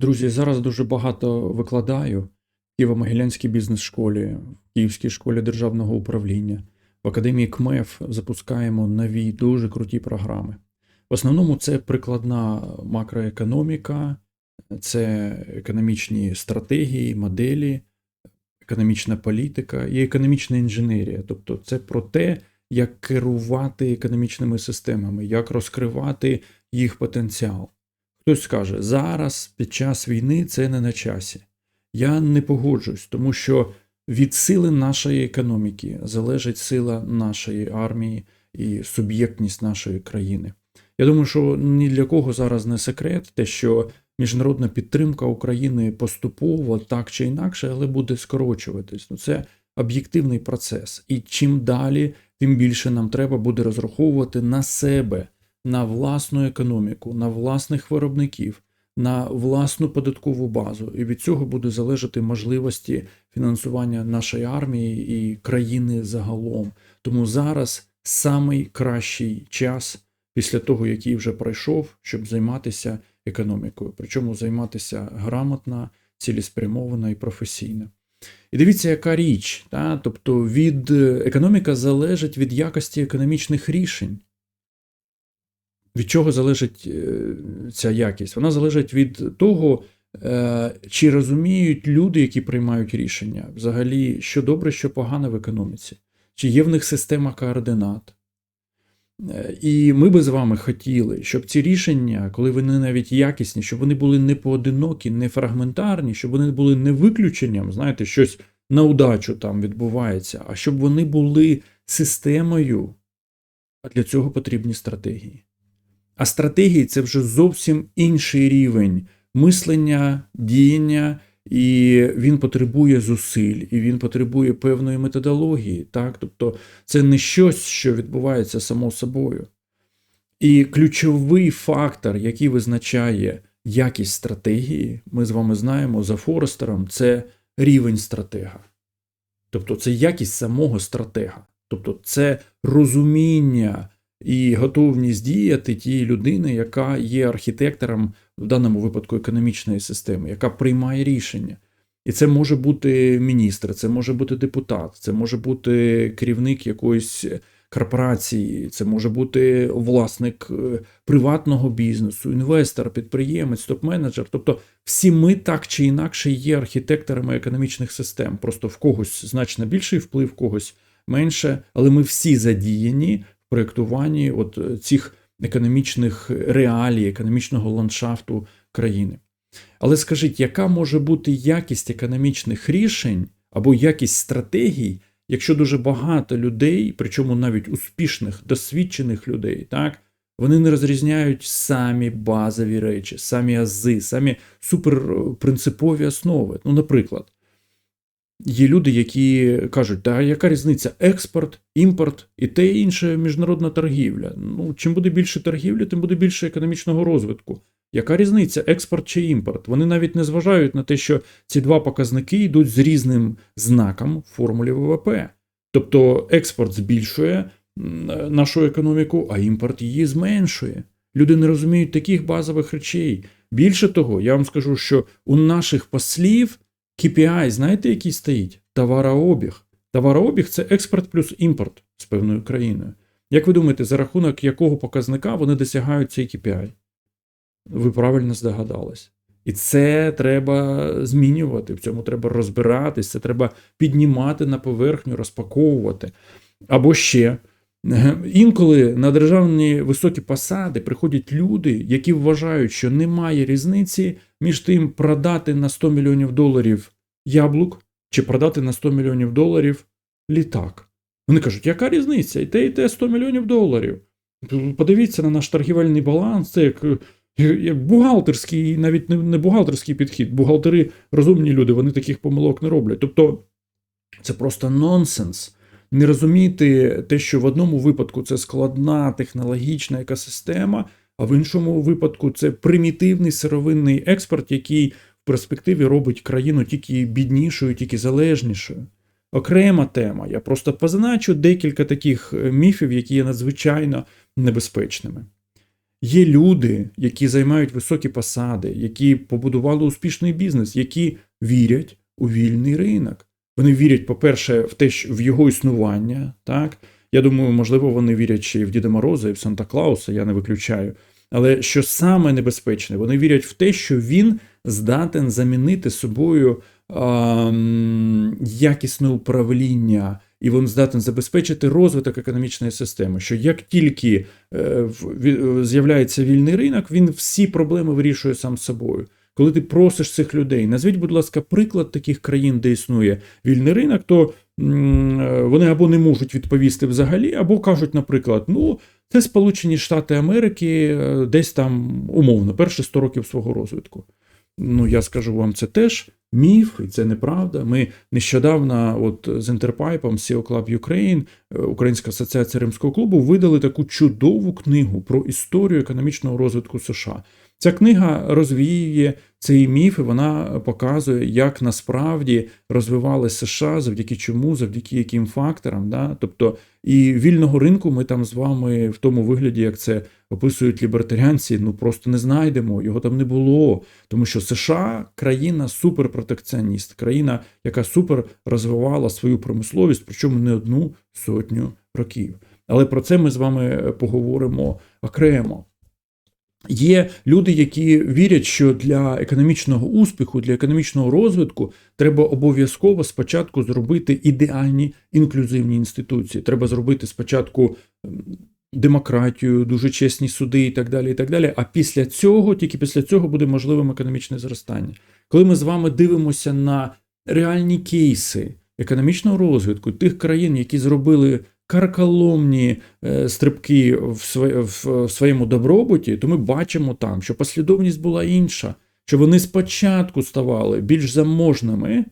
Друзі, зараз дуже багато викладаю в Києво-Могилянській бізнес-школі, в Київській школі державного управління. В Академії КМЕФ запускаємо нові дуже круті програми. В основному це прикладна макроекономіка, це економічні стратегії, моделі, економічна політика і економічна інженерія. Тобто це про те, як керувати економічними системами, як розкривати їх потенціал. Хтось скаже, зараз під час війни це не на часі. Я не погоджуюсь, тому що від сили нашої економіки залежить сила нашої армії і суб'єктність нашої країни. Я думаю, що ні для кого зараз не секрет, те, що міжнародна підтримка України поступово так чи інакше, але буде скорочуватись. Ну, це об'єктивний процес. І чим далі, тим більше нам треба буде розраховувати на себе на власну економіку, на власних виробників, на власну податкову базу, і від цього буде залежати можливості фінансування нашої армії і країни загалом. Тому зараз самий кращий час після того, який вже пройшов, щоб займатися економікою, причому займатися грамотно, цілеспрямовано і професійно. І дивіться, яка річ, та? тобто від економіка залежить від якості економічних рішень. Від чого залежить е, ця якість? Вона залежить від того, е, чи розуміють люди, які приймають рішення, взагалі, що добре, що погано в економіці, чи є в них система координат. Е, і ми би з вами хотіли, щоб ці рішення, коли вони навіть якісні, щоб вони були не поодинокі, не фрагментарні, щоб вони були не виключенням, знаєте, щось на удачу там відбувається, а щоб вони були системою, а для цього потрібні стратегії. А стратегії це вже зовсім інший рівень мислення, діяння, і він потребує зусиль, і він потребує певної методології. Так? Тобто це не щось, що відбувається само собою. І ключовий фактор, який визначає якість стратегії, ми з вами знаємо за Форестером, це рівень стратега. Тобто це якість самого стратега. Тобто це розуміння і готовність діяти тієї людини, яка є архітектором в даному випадку економічної системи, яка приймає рішення. І це може бути міністр, це може бути депутат, це може бути керівник якоїсь корпорації, це може бути власник е, приватного бізнесу, інвестор, підприємець, топ-менеджер. Тобто всі ми так чи інакше є архітекторами економічних систем. Просто в когось значно більший вплив, в когось менше, але ми всі задіяні проєктуванні от е, цих економічних реалій, економічного ландшафту країни. Але скажіть, яка може бути якість економічних рішень або якість стратегій, якщо дуже багато людей, причому навіть успішних, досвідчених людей, так, вони не розрізняють самі базові речі, самі ази, самі суперпринципові основи. Ну, наприклад, Є люди, які кажуть, та яка різниця? Експорт, імпорт і те інше міжнародна торгівля. Ну, чим буде більше торгівлі, тим буде більше економічного розвитку. Яка різниця, експорт чи імпорт? Вони навіть не зважають на те, що ці два показники йдуть з різним знаком в формулі ВВП. Тобто експорт збільшує нашу економіку, а імпорт її зменшує. Люди не розуміють таких базових речей. Більше того, я вам скажу, що у наших послів. KPI, знаєте, який стоїть? Товарообіг. Товарообіг це експорт плюс імпорт з певною країною. Як ви думаєте, за рахунок якого показника вони досягають цей KPI? Ви правильно здогадались. І це треба змінювати, в цьому треба розбиратись, це треба піднімати на поверхню, розпаковувати. Або ще. Інколи на державні високі посади приходять люди, які вважають, що немає різниці між тим продати на 100 мільйонів доларів яблук чи продати на 100 мільйонів доларів літак. Вони кажуть, яка різниця? І те, і те 100 мільйонів доларів. Подивіться на наш торгівельний баланс, це як як бухгалтерський, навіть не бухгалтерський підхід. Бухгалтери розумні люди, вони таких помилок не роблять. Тобто це просто нонсенс. Не розуміти те, що в одному випадку це складна технологічна екосистема, а в іншому випадку це примітивний сировинний експорт, який в перспективі робить країну тільки біднішою, тільки залежнішою. Окрема тема. Я просто позначу декілька таких е, міфів, які є надзвичайно небезпечними. Є люди, які займають високі посади, які побудували успішний бізнес, які вірять у вільний ринок. Вони вірять, по-перше, в те, що в його існування. Так я думаю, можливо, вони вірять ще й в Діда Мороза, і в Санта Клауса, я не виключаю. Але що саме небезпечне, вони вірять в те, що він здатен замінити собою а, якісне управління, і він здатен забезпечити розвиток економічної системи. Що як тільки е, в- з'являється вільний ринок, він всі проблеми вирішує сам собою. Коли ти просиш цих людей, назвіть, будь ласка, приклад таких країн, де існує вільний ринок, то е, вони або не можуть відповісти взагалі, або кажуть, наприклад, ну. Це Сполучені Штати Америки е, десь там умовно, перші 100 років свого розвитку. Ну, я скажу вам, це теж міф, і це неправда. Ми нещодавно, от з Інтерпайпом, SEO Club Ukraine, Українська асоціація Римського клубу, видали таку чудову книгу про історію економічного розвитку США. Ця книга розвіює цей міф, і вона показує, як насправді розвивалися США, завдяки чому, завдяки яким факторам. Да? Тобто і вільного ринку ми там з вами в тому вигляді, як це описують лібертаріанці, ну просто не знайдемо. Його там не було. Тому що США країна суперпротекціоніст, країна, яка супер розвивала свою промисловість, причому не одну сотню років. Але про це ми з вами поговоримо окремо. Є люди, які вірять, що для економічного успіху, для економічного розвитку треба обов'язково спочатку зробити ідеальні інклюзивні інституції. Треба зробити спочатку ем, демократію, дуже чесні суди і так далі. і так далі. А після цього, тільки після цього буде можливим економічне зростання. Коли ми з вами дивимося на реальні кейси економічного розвитку тих країн, які зробили карколомні е, стрибки в, своєму добробуті, то ми бачимо там, що послідовність була інша, що вони спочатку ставали більш заможними.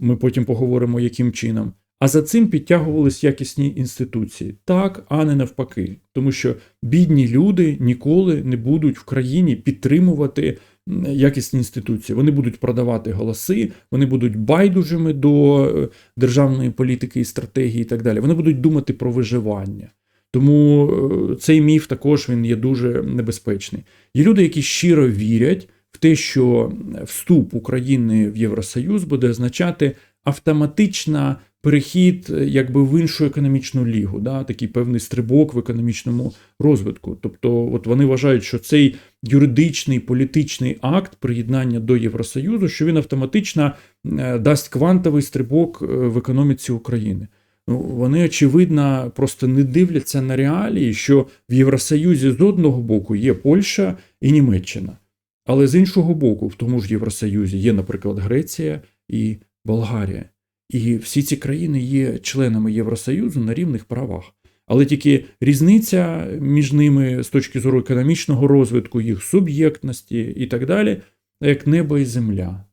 Ми потім поговоримо, яким чином. А за цим підтягувались якісні інституції. Так, а не навпаки. Тому що бідні люди ніколи не будуть в країні підтримувати якісні інституції. Вони будуть продавати голоси, вони будуть байдужими до е, державної політики і стратегії і так далі. Вони будуть думати про виживання. Тому е, цей міф також він є дуже небезпечний. Є люди, які щиро вірять в те, що вступ України в Євросоюз буде означати автоматична перехід е, якби в іншу економічну лігу, да, такий певний стрибок в економічному розвитку. Тобто, от вони вважають, що цей юридичний політичний акт приєднання до Євросоюзу, що він автоматично е, дасть квантовий стрибок е, в економіці України. Ну, вони очевидно просто не дивляться на реалії, що в Євросоюзі з одного боку є Польща і Німеччина, але з іншого боку, в тому ж Євросоюзі є, наприклад, Греція і Болгарія. І всі ці країни є членами Євросоюзу на рівних правах. Але тільки різниця між ними з точки зору економічного розвитку, їх суб'єктності і так далі, як небо і земля.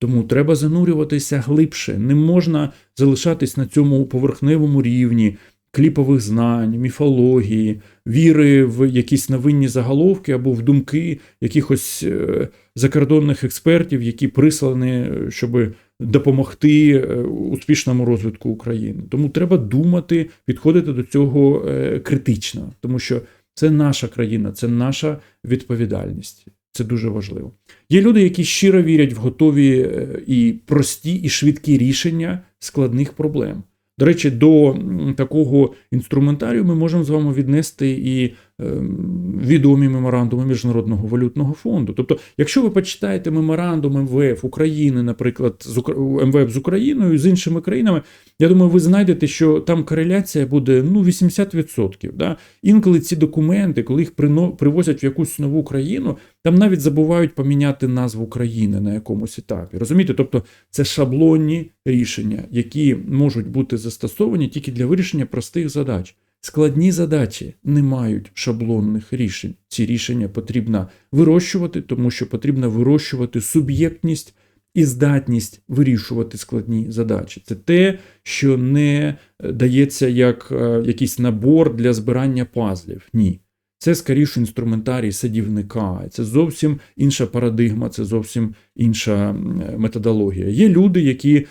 Тому треба занурюватися глибше. Не можна залишатись на цьому поверхневому рівні кліпових знань, міфології, віри в якісь новинні заголовки або в думки якихось е, закордонних експертів, які прислані, щоб допомогти е, успішному розвитку України. Тому треба думати, підходити до цього е, критично, тому що це наша країна, це наша відповідальність. Це дуже важливо. Є люди, які щиро вірять в готові е, і прості, і швидкі рішення складних проблем. До речі, до такого інструментарію ми можемо з вами віднести і відомі меморандуми Міжнародного валютного фонду. Тобто, якщо ви почитаєте меморандум МВФ України, наприклад, з МВФ з Україною з іншими країнами, я думаю, ви знайдете, що там кореляція буде ну 80%. Да? Інколи ці документи, коли їх привозять в якусь нову країну, там навіть забувають поміняти назву країни на якомусь етапі. Розумієте? Тобто це шаблонні рішення, які можуть бути застосовані тільки для вирішення простих задач. Складні задачі не мають шаблонних рішень. Ці рішення потрібно вирощувати, тому що потрібно вирощувати суб'єктність і здатність вирішувати складні задачі. Це те, що не е, дається як е, якийсь набор для збирання пазлів. Ні. Це скоріше інструментарій садівника. Це зовсім інша парадигма, це зовсім інша методологія. Є люди, які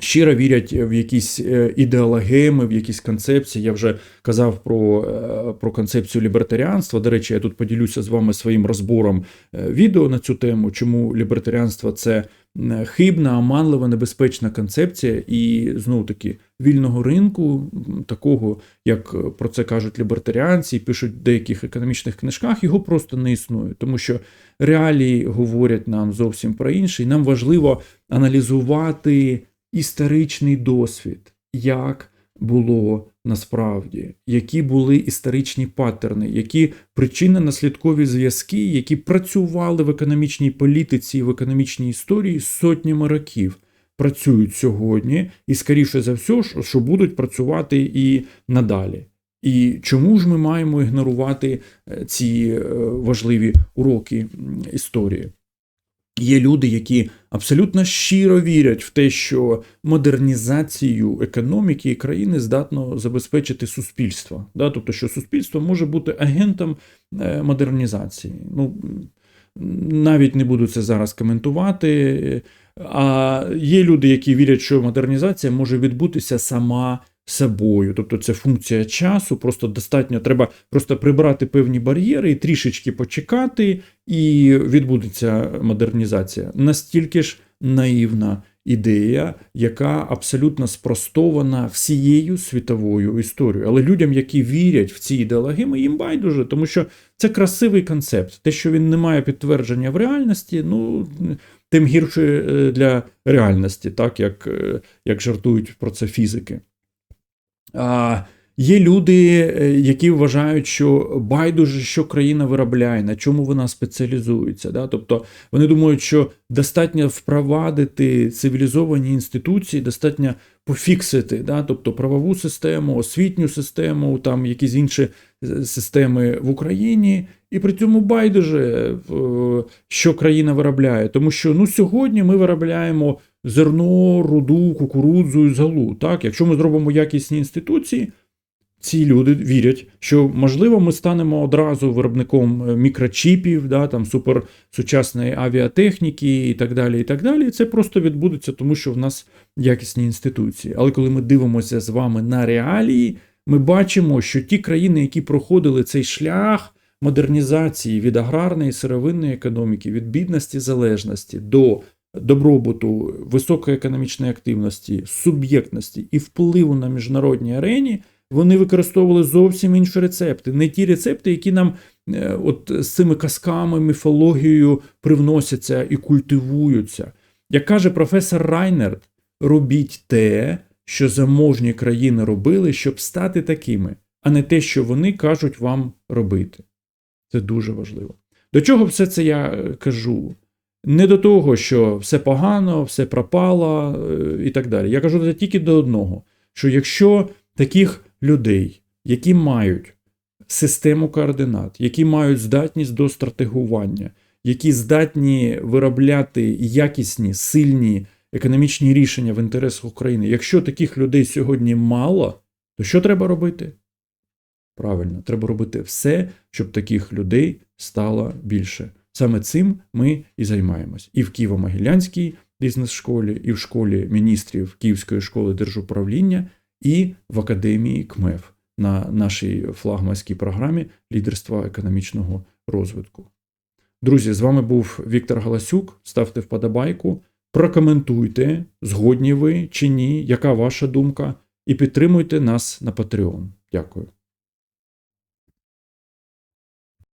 щиро вірять в якісь е, ідеологеми, в якісь концепції. Я вже казав про, е, про концепцію лібертаріанства. До речі, я тут поділюся з вами своїм розбором е, відео на цю тему, чому лібертаріанство це хибна, оманлива, небезпечна концепція, і знову таки вільного ринку, такого, як про це кажуть лібертаріанці, пишуть в деяких економічних книжках, його просто не існує, тому що реалії говорять нам зовсім про інше, і нам важливо аналізувати історичний досвід, як було насправді, які були історичні паттерни, які причинно-наслідкові зв'язки, які працювали в економічній політиці і в економічній історії сотнями років. Працюють сьогодні, і, скоріше за все, що- що будуть працювати і надалі. І чому ж ми маємо ігнорувати е, ці е, важливі уроки історії? Є люди, які абсолютно щиро вірять в те, що модернізацію економіки і країни здатно забезпечити суспільство. Да? Тобто, що суспільство може бути агентом е, модернізації. Ну, навіть не буду це зараз коментувати. А є люди, які вірять, що модернізація може відбутися сама собою. Тобто це функція часу, просто достатньо треба просто прибрати певні бар'єри і трішечки почекати, і відбудеться модернізація. Настільки ж наївна ідея, яка абсолютно спростована всією світовою історією. Але людям, які вірять в ці ідеологеми, їм байдуже, тому що це красивий концепт. Те, що він не має підтвердження в реальності, ну тим гірше е, для реальності, так як, е, як жартують про це фізики. Є люди, е, які вважають, що байдуже, що країна виробляє, на чому вона спеціалізується. Да? Тобто вони думають, що достатньо впровадити цивілізовані інституції, достатньо пофіксити, да? тобто правову систему, освітню систему, там якісь інші е, системи в Україні, і при цьому байдуже, що країна виробляє. Тому що ну, сьогодні ми виробляємо зерно, руду, кукурудзу і золу. Так? Якщо ми зробимо якісні інституції, ці люди вірять, що можливо ми станемо одразу виробником е, мікрочіпів, да, там суперсучасної авіатехніки і так далі. І так далі. І це просто відбудеться, тому що в нас якісні інституції. Але коли ми дивимося з вами на реалії, ми бачимо, що ті країни, які проходили цей шлях модернізації від аграрної сировинної економіки, від бідності залежності до добробуту, високої економічної активності, суб'єктності і впливу на міжнародній арені, вони використовували зовсім інші рецепти, не ті рецепти, які нам е, от з цими казками, міфологією привносяться і культивуються. Як каже професор Райнерт, робіть те, що заможні країни робили, щоб стати такими, а не те, що вони кажуть вам робити. Це дуже важливо. До чого все це я е, кажу? Не до того, що все погано, все пропало е, і так далі. Я кажу це тільки до одного: що якщо таких людей, які мають систему координат, які мають здатність до стратегування, які здатні виробляти якісні, сильні економічні рішення в інтересах України, якщо таких людей сьогодні мало, то що треба робити? Правильно, треба робити все, щоб таких людей стало більше. Саме цим ми і займаємось. І в Києво-Могилянській бізнес-школі, і в школі міністрів Київської школи держуправління, і в академії КМЕФ на нашій флагманській програмі лідерства економічного розвитку. Друзі, з вами був Віктор Галасюк. Ставте вподобайку, прокоментуйте, згодні ви чи ні, яка ваша думка, і підтримуйте нас на Patreon. Дякую.